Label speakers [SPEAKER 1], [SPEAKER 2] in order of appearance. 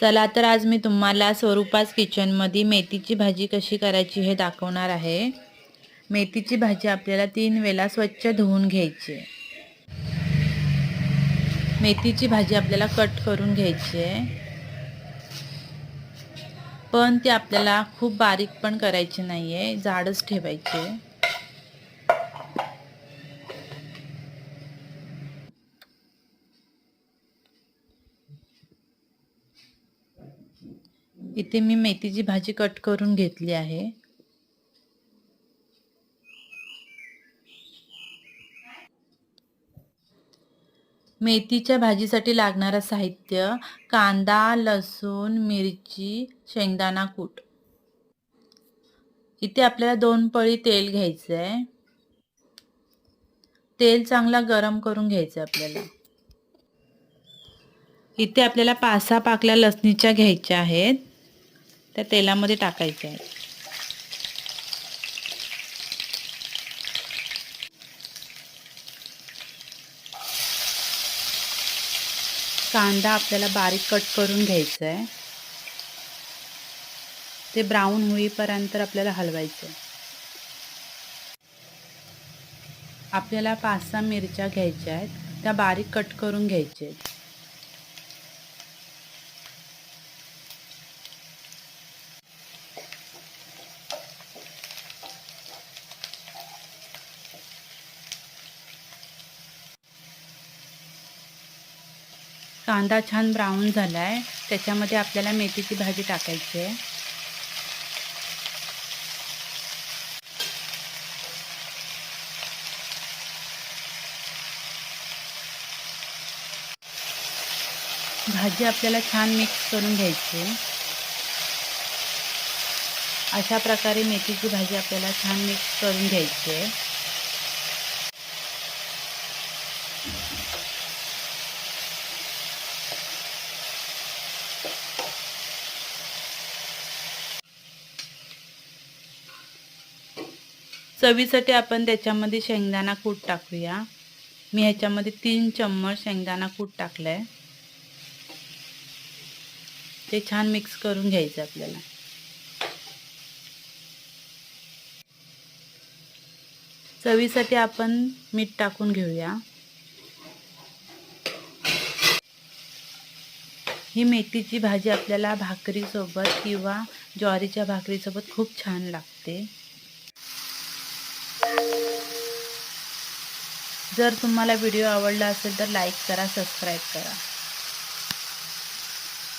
[SPEAKER 1] चला तर आज मी तुम्हाला स्वरूपास किचनमध्ये मेथीची भाजी कशी करायची हे दाखवणार आहे. मेथीची भाजी आपल्याला तीन वेळा स्वच्छ धुवून घ्यायची आहे. मेथीची भाजी आपल्याला कट करून घ्यायची आहे. पण ती आपल्याला खूप बारीक पण करायची नाही आहे जाडच ठेवायची इथे मी मेथीची भाजी कट करून घेतली आहे. मेथीच्या भाजीसाठी लागणारं साहित्य कांदा लसूण मिरची शेंगदाणा कूट. इथे आपल्याला दोन पळी तेल घ्यायचं आहे तेल चांगला गरम करून घ्यायचं आपल्याला. इथे आपल्याला पाच सहा पाकल्या लसणीच्या घ्यायच्या आहेत. त्या तेलामध्ये टाकायचे आहेत. कांदा आपल्याला बारीक कट करून घ्यायचा आहे. ते ब्राऊन होईपर्यंत आपल्याला हलवायचं आहे. आपल्याला पाच सहा मिरच्या घ्यायच्या आहेत. त्या बारीक कट करून घ्यायच्या आहेत. कांदा छान ब्राऊन झाला आहे त्याच्यामध्ये आपल्याला मेथीची भाजी टाकायची आहे. भाजी आपल्याला छान मिक्स करून घ्यायची अशा प्रकारे मेथीची भाजी आपल्याला छान मिक्स करून घ्यायची आहे. चवीसाठी आपण त्याच्यामध्ये शेंगदाणा कूट टाकूया. मी ह्याच्यामध्ये तीन चम्मच शेंगदाणा कूट टाकलं आहे ते छान मिक्स करून घ्यायचं आपल्याला. चवीसाठी आपण मीठ टाकून घेऊया. ही मेथीची भाजी आपल्याला भाकरीसोबत किंवा ज्वारीच्या भाकरीसोबत खूप छान लागते. जर तुम्हाला व्हिडिओ आवडला असेल तर लाईक करा सबस्क्राईब करा.